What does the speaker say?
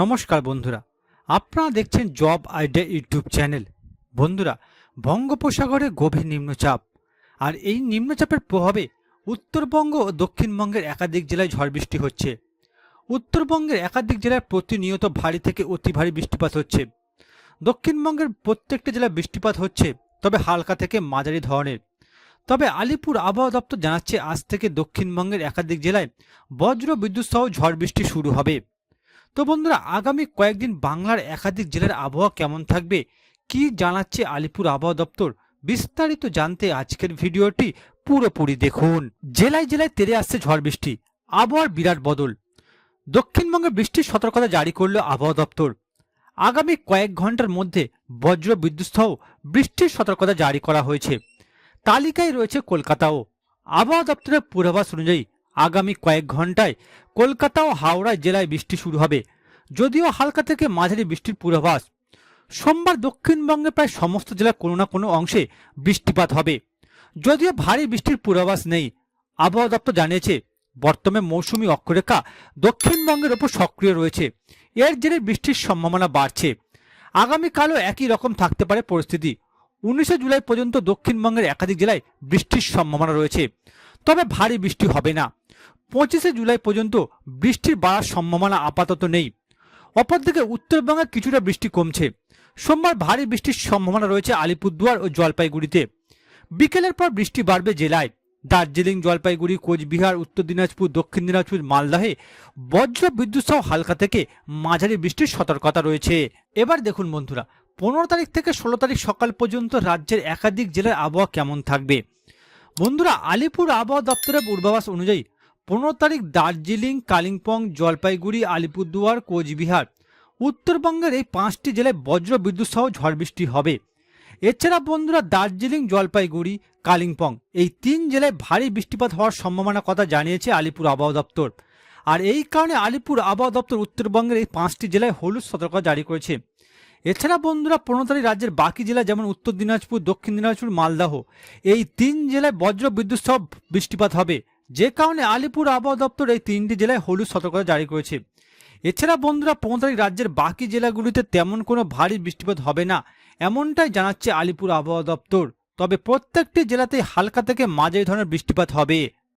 নমস্কার বন্ধুরা, আপনারা দেখছেন জব আইডিয়া ইউটিউব চ্যানেল। বন্ধুরা, বঙ্গোপসাগরে গভীর নিম্নচাপ। আর এই নিম্নচাপের প্রভাবে উত্তরবঙ্গ ও দক্ষিণবঙ্গের একাধিক জেলায় ঝড় বৃষ্টি হচ্ছে। উত্তরবঙ্গের একাধিক জেলায় প্রতিনিয়ত ভারী থেকে অতি ভারী বৃষ্টিপাত হচ্ছে। দক্ষিণবঙ্গের প্রত্যেকটা জেলায় বৃষ্টিপাত হচ্ছে, তবে হালকা থেকে মাঝারি ধরনের। তবে আলিপুর আবহাওয়া দপ্তর জানাচ্ছে, আজ থেকে দক্ষিণবঙ্গের একাধিক জেলায় বজ্র বিদ্যুৎ সহ ঝড় বৃষ্টি শুরু হবে। তো বন্ধুরা, আগামী কয়েকদিন বাংলার একাধিক জেলার আবহাওয়া কেমন থাকবে, কি জানাচ্ছে আলিপুর আবহাওয়া দপ্তর, বিস্তারিত জানতে আজকের ভিডিওটি পুরোপুরি দেখুন। জেলায় জেলায় তেরে আসছে ঝড় বৃষ্টি, আবহাওয়ার বিরাট বদল। দক্ষিণবঙ্গে বৃষ্টির সতর্কতা জারি করল আবহাওয়া দপ্তর। আগামী কয়েক ঘণ্টার মধ্যে বজ্র বিদ্যুৎ সহ বৃষ্টির সতর্কতা জারি করা হয়েছে। তালিকায় রয়েছে কলকাতাও। আবহাওয়া দপ্তরের পূর্বাভাস অনুযায়ী আগামী কয়েক ঘন্টায় কলকাতা ও হাওড়া জেলায় বৃষ্টি শুরু হবে। যদিও হালকা থেকে মাঝারি বৃষ্টির পূর্বাভাস। সোমবার দক্ষিণবঙ্গে প্রায় সমস্ত জেলার কোনো না কোনো অংশে বৃষ্টিপাত হবে। যদিও ভারী বৃষ্টির পূর্বাভাস নেই। আবহাওয়া দপ্তর জানিয়েছে, বর্তমানে মৌসুমী অক্ষরেখা দক্ষিণবঙ্গের ওপর সক্রিয় রয়েছে। এর জেরে বৃষ্টির সম্ভাবনা বাড়ছে। আগামীকালও একই রকম থাকতে পারে পরিস্থিতি। উনিশে জুলাই পর্যন্ত দক্ষিণবঙ্গের একাধিক জেলায় বৃষ্টির সম্ভাবনা রয়েছে। তবে ভারী বৃষ্টি হবে না। পঁচিশে জুলাই পর্যন্ত বৃষ্টির বাড়ার সম্ভাবনা আপাতত নেই। অপরদিকে উত্তরবঙ্গে কিছুটা বৃষ্টি কমছে। সোমবার ভারী বৃষ্টির সম্ভাবনা রয়েছে আলিপুরদুয়ার ও জলপাইগুড়িতে। বিকেলের পর বৃষ্টি বাড়বে জেলায়। দার্জিলিং, জলপাইগুড়ি, কোচবিহার, উত্তর দিনাজপুর, দক্ষিণ দিনাজপুর, মালদাহে বজ্র বিদ্যুৎ সহ হালকা থেকে মাঝারি বৃষ্টির সতর্কতা রয়েছে। এবার দেখুন বন্ধুরা, পনেরো তারিখ থেকে ষোলো তারিখ সকাল পর্যন্ত রাজ্যের একাধিক জেলার আবহাওয়া কেমন থাকবে? বন্ধুরা, আলিপুর আবহাওয়া দপ্তরের পূর্বাভাস অনুযায়ী পনেরো তারিখ দার্জিলিং, কালিম্পং, জলপাইগুড়ি, আলিপুরদুয়ার, কোচবিহার। উত্তরবঙ্গের এই পাঁচটি জেলায় বজ্র বিদ্যুৎ সহ ঝড় বৃষ্টি হবে। এছাড়া বন্ধুরা দার্জিলিং, জলপাইগুড়ি, কালিম্পং এই তিন জেলায় ভারী বৃষ্টিপাত হওয়ার সম্ভাবনার কথা জানিয়েছে আলিপুর আবহাওয়া দপ্তর। আর এই কারণে আলিপুর আবহাওয়া দপ্তর উত্তরবঙ্গের এই পাঁচটি জেলায় হলুদ সতর্কতা জারি করেছে। এছাড়া বন্ধুরা পনেরো তারিখ রাজ্যের বাকি জেলা যেমন উত্তর দিনাজপুর, দক্ষিণ দিনাজপুর, মালদাহ এই তিন জেলায় বজ্র বিদ্যুৎ সহ বৃষ্টিপাত হবে। যে কারণে আলিপুর আবহাওয়া দপ্তর এই তিনটি জেলায় হলুদ সতর্কতা জারি করেছে। এছাড়া বন্ধুরা পনেরো রাজ্যের বাকি জেলাগুলিতে তেমন কোনো ভারী বৃষ্টিপাত হবে না, এমনটাই জানাচ্ছে আলিপুর আবহাওয়া দপ্তর। তবে প্রত্যেকটি জেলাতেই হালকা থেকে মাঝারি ধরনের বৃষ্টিপাত হবে।